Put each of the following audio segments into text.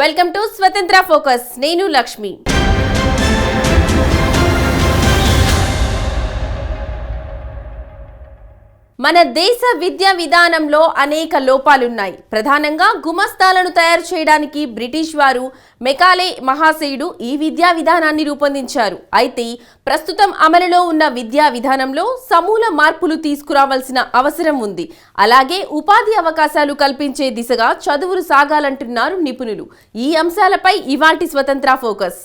Welcome to స్వతంత్ర focus. నేను లక్ష్మి. మన దేశ విద్యా విధానంలో అనేక లోపాలున్నాయి. ప్రధానంగా గుమస్తాలను తయారు చేయడానికి బ్రిటిష్ వారు మెకాలే మహాశయుడు ఈ విద్యా విధానాన్ని రూపొందించారు. అయితే ప్రస్తుతం అమలులో ఉన్న విద్యా విధానంలో సమూల మార్పులు తీసుకురావాల్సిన అవసరం ఉంది. అలాగే ఉపాధి అవకాశాలు కల్పించే దిశగా చదువులు సాగాలంటున్నారు నిపుణులు. ఈ అంశాలపై ఇవాటి స్వతంత్ర ఫోకస్.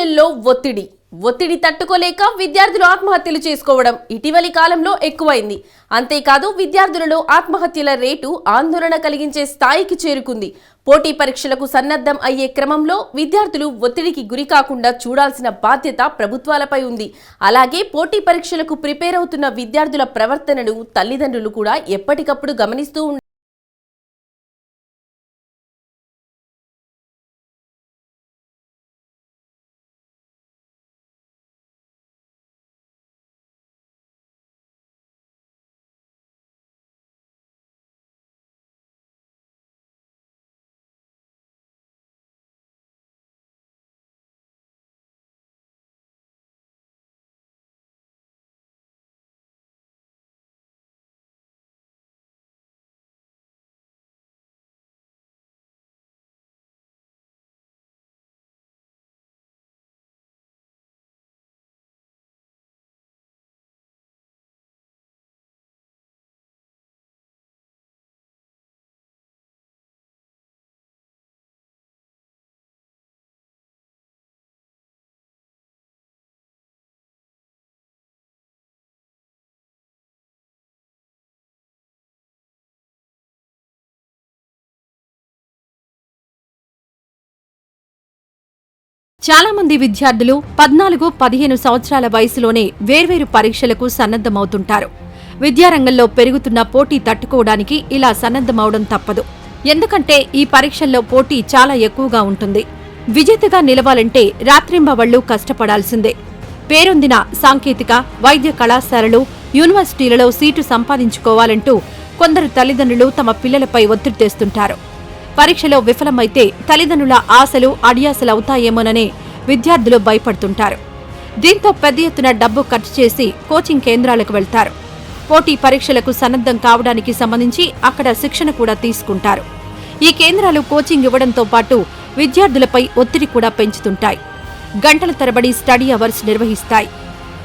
పరీక్షల్లో ఒత్తిడి. ఒత్తిడి తట్టుకోలేక విద్యార్థులు ఆత్మహత్యలు చేసుకోవడం ఇటీవలి కాలంలో ఎక్కువైంది. అంతేకాదు విద్యార్థులలో ఆత్మహత్యల రేటు ఆందోళన కలిగించే స్థాయికి చేరుకుంది. పోటీ పరీక్షలకు సన్నద్ధం అయ్యే క్రమంలో విద్యార్థులు ఒత్తిడికి గురి కాకుండా చూడాల్సిన బాధ్యత ప్రభుత్వాలపై ఉంది. అలాగే పోటీ పరీక్షలకు ప్రిపేర్ అవుతున్న విద్యార్థుల ప్రవర్తనను తల్లిదండ్రులు కూడా ఎప్పటికప్పుడు గమనిస్తూ చాలా మంది విద్యార్థులు పద్నాలుగు పదిహేను సంవత్సరాల వయసులోనే వేర్వేరు పరీక్షలకు సన్నద్ధమవుతుంటారు. విద్యారంగంలో పెరుగుతున్న పోటీ తట్టుకోవడానికి ఇలా సన్నద్ధమవడం తప్పదు. ఎందుకంటే ఈ పరీక్షల్లో పోటీ చాలా ఎక్కువగా ఉంటుంది. విజేతగా నిలవాలంటే రాత్రింబవళ్ళు కష్టపడాల్సిందే. పేరొందిన సాంకేతిక వైద్య కళాశాలలు యూనివర్సిటీలలో సీటు సంపాదించుకోవాలంటూ కొందరు తల్లిదండ్రులు తమ పిల్లలపై ఒత్తిడి తెస్తుంటారు. పరీక్షలో విఫలమైతే తల్లిదండ్రుల ఆశలు అడియాసలవుతాయేమోననే విద్యార్థులు భయపడుతుంటారు. దీంతో పెద్ద ఎత్తున డబ్బు ఖర్చు చేసి కోచింగ్ కేంద్రాలకు వెళ్తారు. పోటీ పరీక్షలకు సన్నద్ధం కావడానికి సంబంధించి అక్కడ శిక్షణ కూడా తీసుకుంటారు. ఈ కేంద్రాలు కోచింగ్ ఇవ్వడంతో పాటు విద్యార్థులపై ఒత్తిడి కూడా పెంచుతుంటాయి. గంటల తరబడి స్టడీ అవర్స్ నిర్వహిస్తాయి.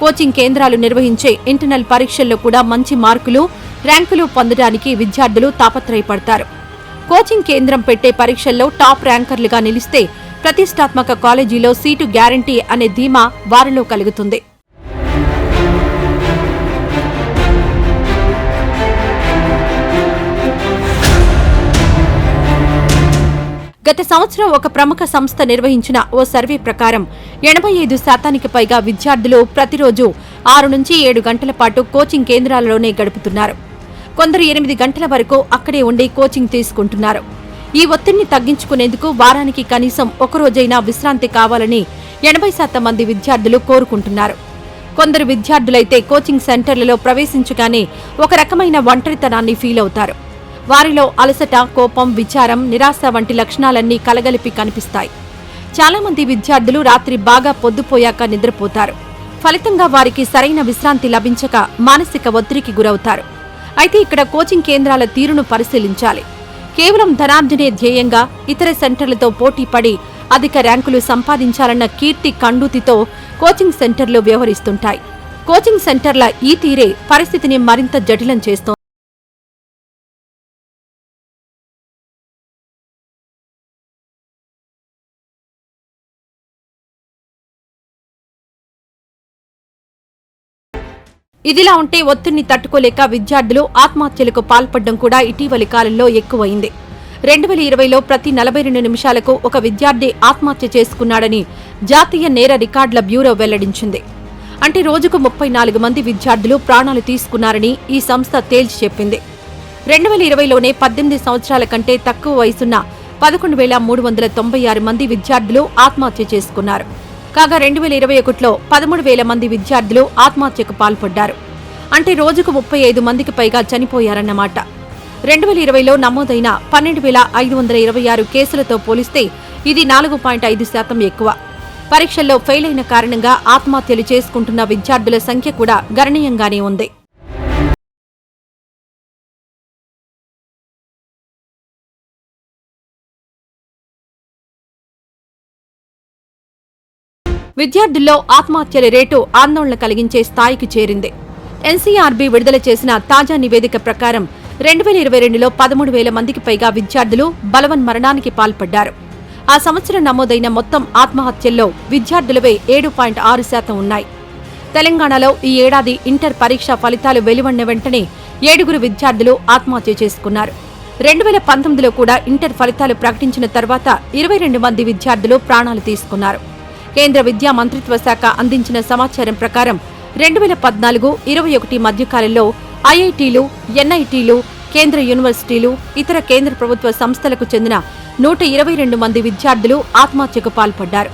కోచింగ్ కేంద్రాలు నిర్వహించే ఇంటర్నల్ పరీక్షల్లో కూడా మంచి మార్కులు ర్యాంకులు పొందడానికి విద్యార్థులు తాపత్రయపడతారు. కోచింగ్ కేంద్రం పెట్టే పరీక్షల్లో టాప్ ర్యాంకర్లుగా నిలిస్తే ప్రతిష్టాత్మక కాలేజీలో సీటు గ్యారంటీ అనే ధీమా వారిలో కలుగుతుంది. గత సంవత్సరం ఒక ప్రముఖ సంస్థ నిర్వహించిన ఓ సర్వే ప్రకారం ఎనభై ఐదు శాతానికి పైగా విద్యార్థులు ప్రతిరోజు ఆరు నుంచి ఏడు గంటల పాటు కోచింగ్ కేంద్రాలలోనే గడుపుతున్నారు. కొందరు ఎనిమిది గంటల వరకు అక్కడే ఉండి కోచింగ్ తీసుకుంటున్నారు. ఈ ఒత్తిడిని తగ్గించుకునేందుకు వారానికి కనీసం ఒకరోజైనా విశ్రాంతి కావాలని ఎనభై శాతం మంది విద్యార్థులు కోరుకుంటున్నారు. కొందరు విద్యార్థులైతే కోచింగ్ సెంటర్లలో ప్రవేశించగానే ఒక రకమైన ఒంటరితనాన్ని ఫీల్ అవుతారు. వారిలో అలసట కోపం విచారం నిరాశ వంటి లక్షణాలన్నీ కలగలిపి కనిపిస్తాయి. చాలామంది విద్యార్థులు రాత్రి బాగా పొద్దుపోయాక నిద్రపోతారు. ఫలితంగా వారికి సరైన విశ్రాంతి లభించక మానసిక ఒత్తిడికి గురవుతారు. అయితే ఇక్కడ కోచింగ్ కేంద్రాల తీరును పరిశీలించాలి. కేవలం ధనార్జనే ధ్యేయంగా ఇతర సెంటర్లతో పోటీ పడి అధిక ర్యాంకులు సంపాదించాలన్న కీర్తి కండూతితో కోచింగ్ సెంటర్లు వ్యవహరిస్తుంటాయి. కోచింగ్ సెంటర్ల ఈ తీరే పరిస్థితిని మరింత జటిలం చేస్తోంది. ఇదిలా ఉంటే ఒత్తిడిని తట్టుకోలేక విద్యార్థులు ఆత్మహత్యలకు పాల్పడడం కూడా ఇటీవలి కాలంలో ఎక్కువైంది. రెండు వేల ఇరవైలో ప్రతి నలభై రెండు నిమిషాలకు ఒక విద్యార్థి ఆత్మహత్య చేసుకున్నాడని జాతీయ నేర రికార్డుల బ్యూరో వెల్లడించింది. అంటే రోజుకు ముప్పై నాలుగు మంది విద్యార్థులు ప్రాణాలు తీసుకున్నారని ఈ సంస్థ తేల్చి చెప్పింది. రెండు వేల ఇరవైలోనే పద్దెనిమిది సంవత్సరాల కంటే తక్కువ వయసున్న పదకొండు వేల మూడు వందల తొంభై ఆరు మంది విద్యార్థులు ఆత్మహత్య చేసుకున్నారు. కాగా రెండు వేల ఇరవై ఒకటిలో పదమూడు వేల మంది విద్యార్థులు ఆత్మహత్యకు పాల్పడ్డారు. అంటే రోజుకు ముప్పై ఐదు మందికి పైగా చనిపోయారన్నమాట రెండు వేల ఇరవైలో నమోదైన పన్నెండు వేల ఐదు వందల ఇరవై ఆరు కేసులతో పోలిస్తే ఇది నాలుగు పాయింట్ ఐదు శాతం ఎక్కువ. పరీక్షల్లో ఫెయిల్ అయిన కారణంగా ఆత్మహత్యలు చేసుకుంటున్న విద్యార్థుల సంఖ్య కూడా గణనీయంగానే ఉంది. విద్యార్థుల్లో ఆత్మహత్యల రేటు ఆందోళన కలిగించే స్థాయికి చేరింది. ఎన్సీఆర్బీ విడుదల చేసిన తాజా నివేదిక ప్రకారం రెండు వేల ఇరవై రెండులో పదమూడు వేల మందికి పైగా విద్యార్థులు బలవన్ మరణానికి పాల్పడ్డారు. ఆ సంవత్సరం నమోదైన మొత్తం ఆత్మహత్యల్లో విద్యార్థులవే ఏడు పాయింట్ ఆరు శాతం ఉన్నాయి. తెలంగాణలో ఈ ఏడాది ఇంటర్ పరీక్ష ఫలితాలు వెలువడిన వెంటనే ఏడుగురు విద్యార్థులు ఆత్మహత్య చేసుకున్నారు. రెండు వేల పంతొమ్మిదిలో కూడా ఇంటర్ ఫలితాలు ప్రకటించిన తర్వాత ఇరవై రెండు మంది విద్యార్థులు ప్రాణాలు తీసుకున్నారు. కేంద్ర విద్యా మంత్రిత్వ శాఖ అందించిన సమాచారం ప్రకారం రెండు వేల పద్నాలుగు ఇరవై ఒకటి మధ్యకాలంలో ఐఐటీలు ఎన్ఐటీలు కేంద్ర యూనివర్సిటీలు ఇతర కేంద్ర ప్రభుత్వ సంస్థలకు చెందిన నూట ఇరవై రెండు మంది విద్యార్థులు ఆత్మహత్యకు పాల్పడ్డారు.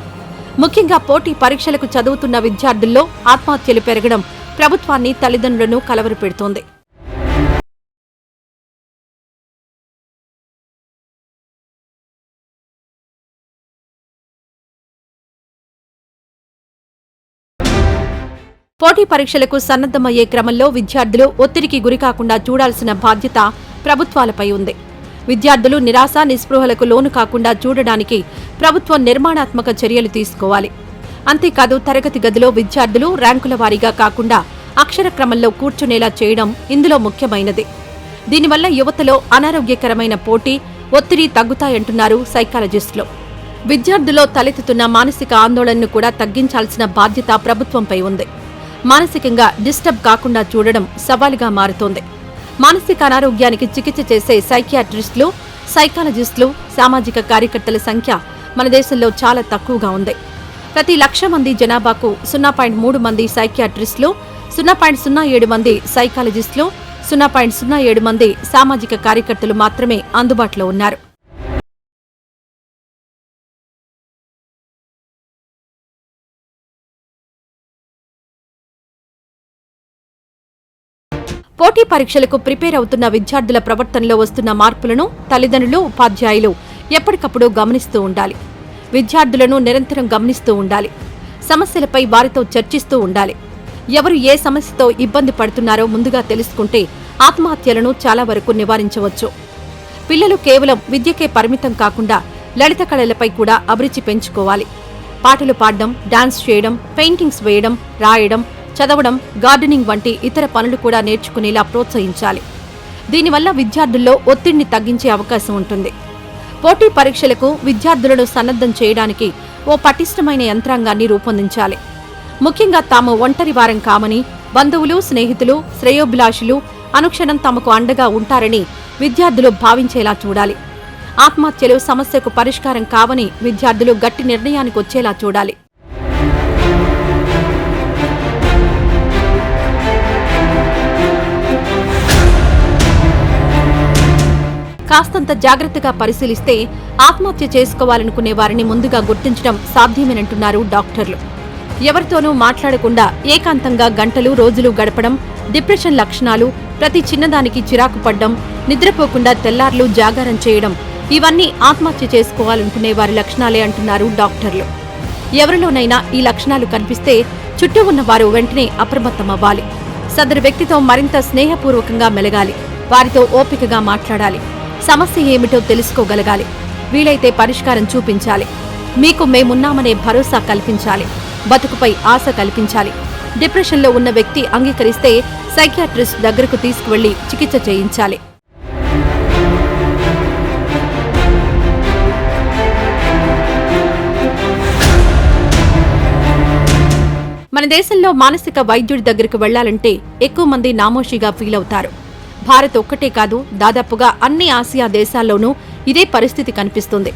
ముఖ్యంగా పోటీ పరీక్షలకు చదువుతున్న విద్యార్థుల్లో ఆత్మహత్యలు పెరగడం ప్రభుత్వాన్ని తల్లిదండ్రులను కలవరపెడుతోంది. పోటీ పరీక్షలకు సన్నద్దమయ్యే క్రమంలో విద్యార్థులు ఒత్తిడికి గురికాకుండా చూడాల్సిన బాధ్యత ప్రభుత్వాలపై ఉంది. విద్యార్థులు నిరాశ నిస్పృహలకు లోను కాకుండా చూడడానికి ప్రభుత్వం నిర్మాణాత్మక చర్యలు తీసుకోవాలి. అంతేకాదు తరగతి గదిలో విద్యార్థులు ర్యాంకుల వారీగా కాకుండా అక్షర క్రమంలో కూర్చునేలా చేయడం ఇందులో ముఖ్యమైనది. దీనివల్ల యువతలో అనారోగ్యకరమైన పోటీ ఒత్తిడి తగ్గుతాయంటున్నారు సైకాలజిస్టులు. విద్యార్థుల్లో తలెత్తుతున్న మానసిక ఆందోళనను కూడా తగ్గించాల్సిన బాధ్యత ప్రభుత్వంపై ఉంది. మానసికంగా డిస్టర్బ్ కాకుండా చూడడం సవాలుగా మారుతోంది. మానసిక అనారోగ్యానికి చికిత్స చేసే సైకియాట్రిస్టులు సైకాలజిస్టులు సామాజిక కార్యకర్తల సంఖ్య మన దేశంలో చాలా తక్కువగా ఉంది. ప్రతి లక్ష మంది జనాభాకు సున్నా పాయింట్ మూడు మంది సైకియాట్రిస్టులు సున్నా పాయింట్ సున్నా ఏడు మంది సైకాలజిస్టులు సున్నా పాయింట్ సున్నా ఏడు మంది సామాజిక కార్యకర్తలు మాత్రమే అందుబాటులో ఉన్నారు. పోటీ పరీక్షలకు ప్రిపేర్ అవుతున్న విద్యార్థుల ప్రవర్తనలో వస్తున్న మార్పులను తల్లిదండ్రులు ఉపాధ్యాయులు ఎప్పటికప్పుడు గమనిస్తూ ఉండాలి. విద్యార్థులను నిరంతరం గమనిస్తూ ఉండాలి. సమస్యలపై వారితో చర్చిస్తూ ఉండాలి. ఎవరు ఏ సమస్యతో ఇబ్బంది పడుతున్నారో ముందుగా తెలుసుకుంటే ఆత్మహత్యలను చాలా వరకు నివారించవచ్చు. పిల్లలు కేవలం విద్యకే పరిమితం కాకుండా లలిత కళలపై కూడా అభిరుచి పెంచుకోవాలి. పాటలు పాడడం డాన్స్ చేయడం పెయింటింగ్స్ వేయడం రాయడం చదవడం గార్డెనింగ్ వంటి ఇతర పనులు కూడా నేర్చుకునేలా ప్రోత్సహించాలి. దీనివల్ల విద్యార్థుల్లో ఒత్తిడిని తగ్గించే అవకాశం ఉంటుంది. పోటీ పరీక్షలకు విద్యార్థులను సన్నద్ధం చేయడానికి ఓ పటిష్టమైన యంత్రాంగాన్ని రూపొందించాలి. ముఖ్యంగా తాము ఒంటరి వారం కామని బంధువులు స్నేహితులు శ్రేయోభిలాషులు అనుక్షణం తమకు అండగా ఉంటారని విద్యార్థులు భావించేలా చూడాలి. ఆత్మహత్యలు సమస్యకు పరిష్కారం కావని విద్యార్థులు గట్టి నిర్ణయానికి వచ్చేలా చూడాలి. కాస్తంత జాగ్రత్తగా పరిశీలిస్తే ఆత్మహత్య చేసుకోవాలనుకునే వారిని ముందుగా గుర్తించడం సాధ్యమేనంటున్నారు డాక్టర్లు. ఎవరితోనూ మాట్లాడకుండా ఏకాంతంగా గంటలు రోజులు గడపడం డిప్రెషన్ లక్షణాలు ప్రతి చిన్నదానికి చిరాకు పడ్డం నిద్రపోకుండా తెల్లార్లు జాగారం చేయడం ఇవన్నీ ఆత్మహత్య చేసుకోవాలనుకునే వారి లక్షణాలే అంటున్నారు డాక్టర్లు. ఎవరిలోనైనా ఈ లక్షణాలు కనిపిస్తే చుట్టూ ఉన్న వారు వెంటనే అప్రమత్తమవ్వాలి. సదరు వ్యక్తితో మరింత స్నేహపూర్వకంగా మెలగాలి. వారితో ఓపికగా మాట్లాడాలి. సమస్య ఏమిటో తెలుసుకోగలగాలి. వీలైతే పరిష్కారం చూపించాలి. మీకు మేమున్నామనే భరోసా కల్పించాలి. బతుకుపై ఆశ కల్పించాలి. డిప్రెషన్లో ఉన్న వ్యక్తి అంగీకరిస్తే సైకియాట్రిస్ట్ దగ్గరకు తీసుకువెళ్ళి చికిత్స చేయించాలి. మన దేశంలో మానసిక వైద్యుడి దగ్గరకు వెళ్ళాలంటే ఎక్కువ మంది నామోషిగా ఫీల్ అవుతారు భారత్ ఒక్కటే కాదు దాదాపుగా అన్ని ఆసియా దేశాల్లోనూ ఇదే పరిస్థితి కనిపిస్తుంది.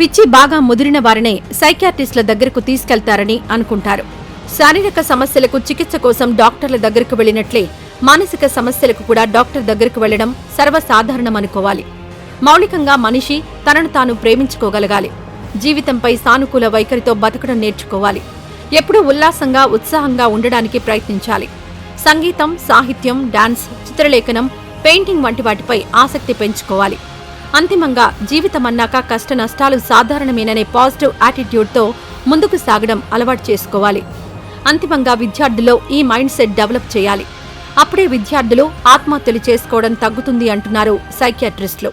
పిచ్చి బాగా ముదిరిన వారినే సైకియాట్రిస్టుల దగ్గరకు తీసుకెళ్తారని అనుకుంటారు. శారీరక సమస్యలకు చికిత్స కోసం డాక్టర్ల దగ్గరకు వెళ్ళినట్లే మానసిక సమస్యలకు కూడా డాక్టర్ దగ్గరకు వెళ్ళడం సర్వసాధారణం అనుకోవాలి. మౌలికంగా మనిషి తనను తాను ప్రేమించుకోగలగాలి. జీవితంపై సానుకూల వైఖరితో బతకడం నేర్చుకోవాలి. ఎప్పుడూ ఉల్లాసంగా ఉత్సాహంగా ఉండడానికి ప్రయత్నించాలి. సంగీతం సాహిత్యం డాన్స్ చిత్రలేఖనం పెయింటింగ్ వంటి వాటిపై ఆసక్తి పెంచుకోవాలి. అంతిమంగా జీవితం అన్నాక కష్ట నష్టాలు సాధారణమేననే పాజిటివ్ యాటిట్యూడ్తో ముందుకు సాగడం అలవాటు చేసుకోవాలి. అంతిమంగా విద్యార్థుల్లో ఈ మైండ్ సెట్ డెవలప్ చేయాలి. అప్పుడే విద్యార్థులు ఆత్మహత్యలు చేసుకోవడం తగ్గుతుంది అంటున్నారు సైకియాట్రిస్టులు.